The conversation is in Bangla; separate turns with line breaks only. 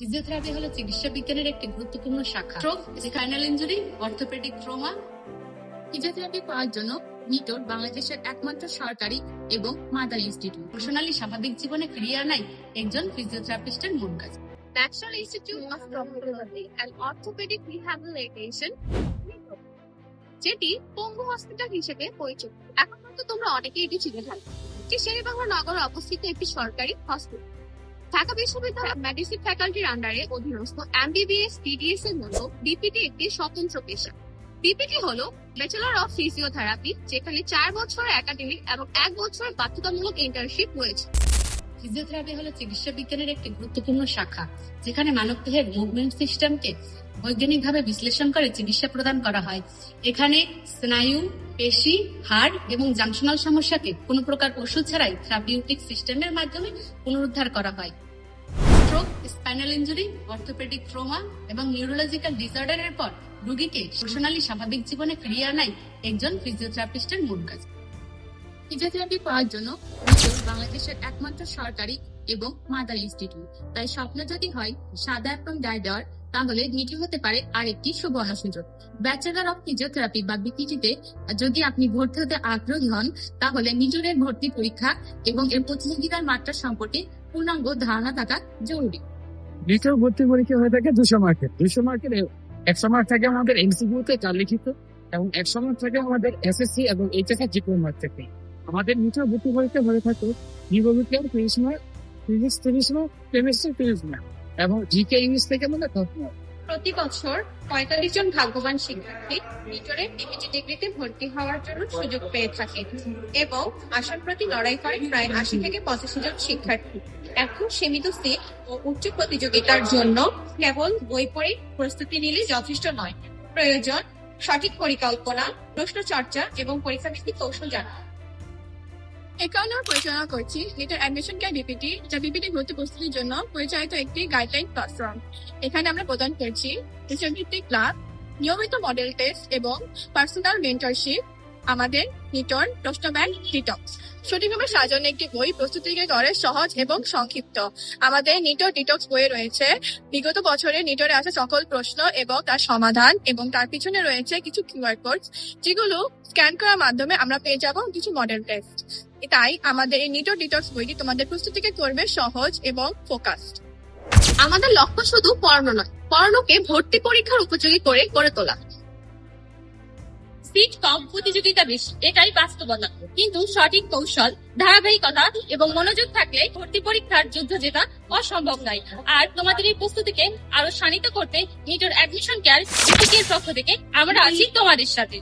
ফিজিওথেরাপি হলো চিকিৎসা বিজ্ঞানের একটি গুরুত্বপূর্ণ শাখা। Stroke spinal injury orthopaedic trauma
physiotherapy পাওয়ার জন্য নিটোর বাংলাদেশের একমাত্র সরকারি এবং মাদার ইনস্টিটিউট।
প্রফেশনালি স্বাভাবিক জীবনে ফিরিয়ে আনাই একজন ফিজিওথেরাপিস্টের মূল কাজ।
National institute of traumatology and orthopaedic rehabilitation যেটি পঙ্গু হসপিটাল হিসেবে পরিচিত। এখন পর্যন্ত তোমরা অনেকেই এটি চিনে থাকবে। এটি শেরেবাংলা নগরে অবস্থিত একটি সরকারি হসপিটাল ঢাকা বিশ্ববিদ্যালয় মেডিসিন ফ্যাকাল্টির আন্ডারে অধীনস্থ এমবিবিএস ডিডিএস এর মতো বিপিটি একটি স্বতন্ত্র পেশা। ডিপিটি হল ব্যাচেলর অফ ফিজিওথেরাপি যেখানে চার বছর একাডেমিক এবং এক বছর বাধ্যতামূলক ইন্টার্নশিপ রয়েছে।
ফিজিওথেরাপি হলো চিকিৎসা বিজ্ঞানের একটি গুরুত্বপূর্ণ শাখা, যেখানে মানবদেহের মুভমেন্ট সিস্টেমকে বৈজ্ঞানিকভাবে বিশ্লেষণ করে চিকিৎসা প্রদান করা হয়। এখানে স্নায়ু, পেশি, হাড় এবং জাংশনাল সমস্যাকে কোনো প্রকার ওষুধ ছাড়াই থেরাপিউটিক সিস্টেমের মাধ্যমে পুনরুদ্ধার করা হয়। Stroke, spinal injury, orthopaedic trauma এবং নিউরোলজিক্যাল ডিসঅর্ডারের পর রোগীকে প্রফেশনালি স্বাভাবিক জীবনে ফিরিয়ে আনাই একজন ফিজিওথেরাপিস্টের মূল কাজ।
ফিজিওথেরাপি পাওয়ার জন্য নিটোর বাংলাদেশের একমাত্র সরকারি এবং মাদার ইনস্টিটিউট। তাই স্বপ্ন যদি হয় সাদা এবং গায়ে দেওয়ার, তাহলে নিটি হতে পারে আরেকটি সুবর্ণ সুযোগ। ব্যাচেলর অফ ফিজিওথেরাপি বা বিপিটিতে যদি আপনি ভর্তি হতে আগ্রহী হন, তাহলে নিটোরের ভর্তি পরীক্ষা এবং এর প্রতিযোগিতার মাত্রা সম্পর্কে পূর্ণাঙ্গ ধারণা থাকা জরুরি।
দ্বিতীয় ভর্তি পরীক্ষা হয়ে থাকে দুশো মার্কের। দুশো মার্কের একশো মার্ক থাকে আমাদের এমসিকিউতে চার লিখিত, এবং একশো মার্ক থাকে আমাদের এসএসসি এবং এইচএস এর জিপিও মার্ক থেকে। আমাদের দ্বিতীয় ভর্তি পরীক্ষা হয়ে থাকে জীববিজ্ঞান ফিজিক্স কেমিস্ট্রি এবং জিকে ইংলিশ থেকে
প্রতি বছর পঁয়তাল্লিশ জন ভাগ্যবান শিক্ষার্থী ডিপিটি ডিগ্রিতে ভর্তি হওয়ার জন্য সুযোগ পেয়ে থাকে এবং আসন প্রতি লড়াই করেন প্রায় আশি থেকে পঁচাশি জন শিক্ষার্থী। এখন সীমিত সিট ও উচ্চ প্রতিযোগিতার জন্য কেবল বই পড়ে প্রস্তুতি নিলে যথেষ্ট নয়। প্রয়োজন সঠিক পরিকল্পনা প্রশ্ন চর্চা এবং পরীক্ষা কৌশল জানা। এ পরিচালনা করছি। নিটের অ্যাডমিশন কেয়ার বিপিটি, যা বিপিটি ভর্তি প্রস্তুতির জন্য পরিচালিত একটি গাইডলাইন প্ল্যাটফর্ম। এখানে আমরা প্রদান করছি ভিত্তিক ক্লাস নিয়মিত মডেল টেস্ট এবং পার্সোনাল মেন্টরশিপ, আমাদের নিটন ব্যাংক ডিটক্স সঠিকভাবে সাজানো একটি বই প্রস্তুতিকে করে সহজ এবং সংক্ষিপ্ত। আমাদের নিটর ডিটক্স বইয়ে রয়েছে, বিগত বছরে নিটরে আসা সকল প্রশ্ন এবং তার সমাধান এবং তার পিছনে রয়েছে কিছু কিউআর কোড যেগুলো স্ক্যান করার মাধ্যমে আমরা পেয়ে যাব কিছু মডেল টেস্ট। তাই আমাদের এই নিটর ডিটক্স বইটি তোমাদের প্রস্তুতিকে করবে সহজ এবং ফোকাসড। আমাদের লক্ষ্য শুধু পড়ানো নয় পড়ানোকে ভর্তি পরীক্ষার উপযোগী করে গড়ে তোলা। সিট কম প্রতিযোগিতা বেশি এটাই বাস্তবতা। কিন্তু সঠিক কৌশল ধারাবাহিকতা এবং মনোযোগ থাকলে ভর্তি পরীক্ষার যুদ্ধ জেতা অসম্ভব নয়। আর তোমাদের এই প্রস্তুতিকে আরও শানিত করতে নিটোর অ্যাডমিশন কেয়ার পক্ষ থেকে আমরা আছি তোমাদের সাথে।